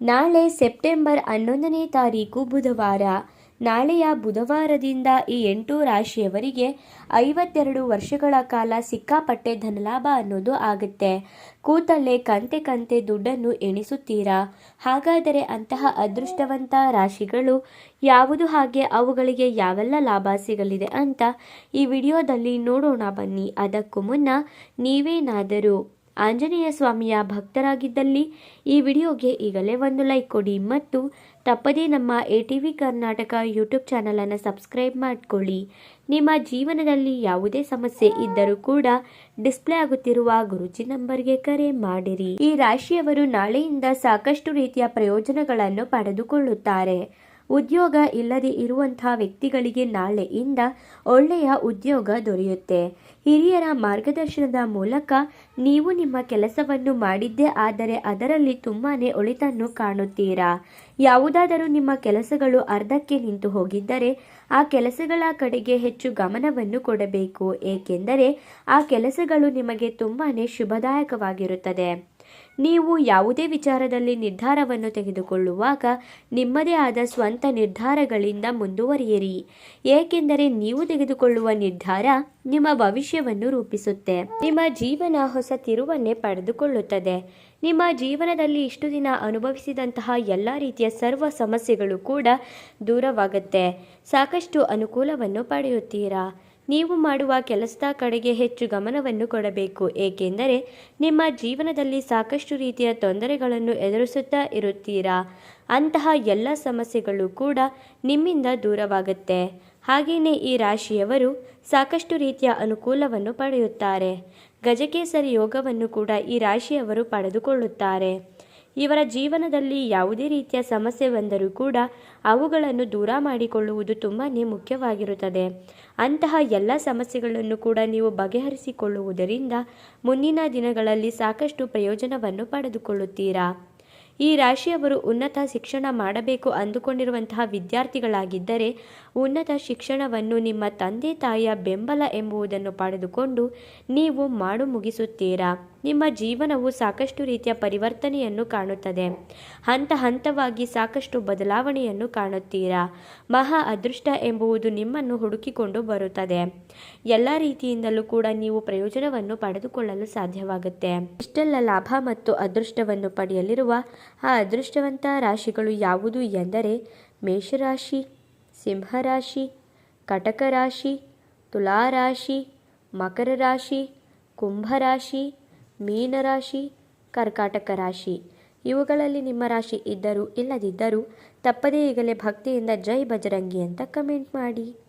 ನಾಳೆ ಸೆಪ್ಟೆಂಬರ್ ಹನ್ನೊಂದನೇ ತಾರೀಕು ಬುಧವಾರ. ನಾಳೆಯ ಬುಧವಾರದಿಂದ ಈ ಎಂಟು ರಾಶಿಯವರಿಗೆ ಐವತ್ತೆರಡು ವರ್ಷಗಳ ಕಾಲ ಸಿಕ್ಕಾಪಟ್ಟೆ ಧನಲಾಭ ಅನ್ನೋದು ಆಗುತ್ತೆ. ಕೂತಲ್ಲೇ ಕಂತೆ ಕಂತೆ ದುಡ್ಡನ್ನು ಎಣಿಸುತ್ತೀರಾ? ಹಾಗಾದರೆ ಅಂತಹ ಅದೃಷ್ಟವಂತ ರಾಶಿಗಳು ಯಾವುದು ಹಾಗೆ ಅವುಗಳಿಗೆ ಯಾವೆಲ್ಲ ಲಾಭ ಸಿಗಲಿದೆ ಅಂತ ಈ ವಿಡಿಯೋದಲ್ಲಿ ನೋಡೋಣ ಬನ್ನಿ. ಅದಕ್ಕೂ ಮುನ್ನ ನೀವೇನಾದರೂ ಆಂಜನೇಯ ಸ್ವಾಮಿಯ ಭಕ್ತರಾಗಿದ್ದಲ್ಲಿ ಈ ವಿಡಿಯೋಗೆ ಈಗಲೇ ಒಂದು ಲೈಕ್ ಕೊಡಿ ಮತ್ತು ತಪ್ಪದೇ ನಮ್ಮ A T V Karnataka YouTube ಚಾನಲನ್ನು ಸಬ್ಸ್ಕ್ರೈಬ್ ಮಾಡಿಕೊಳ್ಳಿ. ನಿಮ್ಮ ಜೀವನದಲ್ಲಿ ಯಾವುದೇ ಸಮಸ್ಯೆ ಇದ್ದರೂ ಕೂಡ ಡಿಸ್ಪ್ಲೇ ಆಗುತ್ತಿರುವ ಗುರುಜಿ ನಂಬರ್ಗೆ ಕರೆ ಮಾಡಿರಿ. ಈ ರಾಶಿಯವರು ನಾಳೆಯಿಂದ ಸಾಕಷ್ಟು ರೀತಿಯ ಪ್ರಯೋಜನಗಳನ್ನು ಪಡೆದುಕೊಳ್ಳುತ್ತಾರೆ. ಉದ್ಯೋಗ ಇಲ್ಲದೆ ಇರುವಂಥ ವ್ಯಕ್ತಿಗಳಿಗೆ ನಾಳೆಯಿಂದ ಒಳ್ಳೆಯ ಉದ್ಯೋಗ ದೊರೆಯುತ್ತೆ. ಹಿರಿಯರ ಮಾರ್ಗದರ್ಶನದ ಮೂಲಕ ನೀವು ನಿಮ್ಮ ಕೆಲಸವನ್ನು ಮಾಡಿದ್ದೇ ಆದರೆ ಅದರಲ್ಲಿ ತುಂಬಾ ಒಳಿತನ್ನು ಕಾಣುತ್ತೀರಾ? ಯಾವುದಾದರೂ ನಿಮ್ಮ ಕೆಲಸಗಳು ಅರ್ಧಕ್ಕೆ ನಿಂತು ಹೋಗಿದ್ದರೆ ಆ ಕೆಲಸಗಳ ಕಡೆಗೆ ಹೆಚ್ಚು ಗಮನವನ್ನು ಕೊಡಬೇಕು, ಏಕೆಂದರೆ ಆ ಕೆಲಸಗಳು ನಿಮಗೆ ತುಂಬಾ ಶುಭದಾಯಕವಾಗಿರುತ್ತದೆ. ನೀವು ಯಾವುದೇ ವಿಚಾರದಲ್ಲಿ ನಿರ್ಧಾರವನ್ನು ತೆಗೆದುಕೊಳ್ಳುವಾಗ ನಿಮ್ಮದೇ ಆದ ಸ್ವಂತ ನಿರ್ಧಾರಗಳಿಂದ ಮುಂದುವರಿಯಿರಿ. ಏಕೆಂದರೆ ನೀವು ತೆಗೆದುಕೊಳ್ಳುವ ನಿರ್ಧಾರ ನಿಮ್ಮ ಭವಿಷ್ಯವನ್ನು ರೂಪಿಸುತ್ತೆ. ನಿಮ್ಮ ಜೀವನ ಹೊಸ ತಿರುವನ್ನೇ ಪಡೆದುಕೊಳ್ಳುತ್ತದೆ. ನಿಮ್ಮ ಜೀವನದಲ್ಲಿ ಇಷ್ಟು ದಿನ ಅನುಭವಿಸಿದಂತಹ ಎಲ್ಲ ರೀತಿಯ ಸರ್ವ ಸಮಸ್ಯೆಗಳು ಕೂಡ ದೂರವಾಗುತ್ತೆ. ಸಾಕಷ್ಟು ಅನುಕೂಲವನ್ನು ಪಡೆಯುತ್ತೀರಾ? ನೀವು ಮಾಡುವ ಕೆಲಸದ ಕಡೆಗೆ ಹೆಚ್ಚು ಗಮನವನ್ನು ಕೊಡಬೇಕು, ಏಕೆಂದರೆ ನಿಮ್ಮ ಜೀವನದಲ್ಲಿ ಸಾಕಷ್ಟು ರೀತಿಯ ತೊಂದರೆಗಳನ್ನು ಎದುರಿಸುತ್ತಾ ಇರುತ್ತೀರಾ? ಅಂತಹ ಎಲ್ಲ ಸಮಸ್ಯೆಗಳು ಕೂಡ ನಿಮ್ಮಿಂದ ದೂರವಾಗುತ್ತೆ. ಹಾಗೆಯೇ ಈ ರಾಶಿಯವರು ಸಾಕಷ್ಟು ರೀತಿಯ ಅನುಕೂಲವನ್ನು ಪಡೆಯುತ್ತಾರೆ. ಗಜಕೇಸರಿ ಯೋಗವನ್ನು ಕೂಡ ಈ ರಾಶಿಯವರು ಪಡೆದುಕೊಳ್ಳುತ್ತಾರೆ. ಇವರ ಜೀವನದಲ್ಲಿ ಯಾವುದೇ ರೀತಿಯ ಸಮಸ್ಯೆ ಬಂದರೂ ಕೂಡ ಅವುಗಳನ್ನು ದೂರ ಮಾಡಿಕೊಳ್ಳುವುದು ತುಂಬಾ ಮುಖ್ಯವಾಗಿರುತ್ತದೆ. ಅಂತಹ ಎಲ್ಲ ಸಮಸ್ಯೆಗಳನ್ನು ಕೂಡ ನೀವು ಬಗೆಹರಿಸಿಕೊಳ್ಳುವುದರಿಂದ ಮುಂದಿನ ದಿನಗಳಲ್ಲಿ ಸಾಕಷ್ಟು ಪ್ರಯೋಜನವನ್ನು ಪಡೆದುಕೊಳ್ಳುತ್ತೀರಾ? ಈ ರಾಶಿಯವರು ಉನ್ನತ ಶಿಕ್ಷಣ ಮಾಡಬೇಕು ಅಂದುಕೊಂಡಿರುವಂತಹ ವಿದ್ಯಾರ್ಥಿಗಳಾಗಿದ್ದರೆ ಉನ್ನತ ಶಿಕ್ಷಣವನ್ನು ನಿಮ್ಮ ತಂದೆ ತಾಯಿಯ ಬೆಂಬಲ ಎಂಬುದನ್ನು ಪಡೆದುಕೊಂಡು ನೀವು ಮಾಡು ಮುಗಿಸುತ್ತೀರಾ? ನಿಮ್ಮ ಜೀವನವು ಸಾಕಷ್ಟು ರೀತಿಯ ಪರಿವರ್ತನೆಯನ್ನು ಕಾಣುತ್ತದೆ. ಹಂತ ಹಂತವಾಗಿ ಸಾಕಷ್ಟು ಬದಲಾವಣೆಯನ್ನು ಕಾಣುತ್ತೀರಾ? ಮಹಾ ಅದೃಷ್ಟ ಎಂಬುವುದು ನಿಮ್ಮನ್ನು ಹುಡುಕಿಕೊಂಡು ಬರುತ್ತದೆ. ಎಲ್ಲ ರೀತಿಯಿಂದಲೂ ಕೂಡ ನೀವು ಪ್ರಯೋಜನವನ್ನು ಪಡೆದುಕೊಳ್ಳಲು ಸಾಧ್ಯವಾಗುತ್ತೆ. ಇಷ್ಟೆಲ್ಲ ಲಾಭ ಮತ್ತು ಅದೃಷ್ಟವನ್ನು ಪಡೆಯಲಿರುವ ಆ ಅದೃಷ್ಟವಂತ ರಾಶಿಗಳು ಯಾವುದು ಎಂದರೆ ಮೇಷರಾಶಿ, ಸಿಂಹರಾಶಿ ಕಟಕ ರಾಶಿ ತುಲಾರಾಶಿ ಮಕರ ರಾಶಿ ಕುಂಭರಾಶಿ ಮೀನರಾಶಿ, ಕರ್ಕಾಟಕ ರಾಶಿ. ಇವುಗಳಲ್ಲಿ ನಿಮ್ಮ ರಾಶಿ ಇದ್ದರೂ ಇಲ್ಲದಿದ್ದರೂ ತಪ್ಪದೇ ಈಗಲೇ ಭಕ್ತಿಯಿಂದ ಜೈ ಬಜರಂಗಿ ಅಂತ ಕಮೆಂಟ್ ಮಾಡಿ.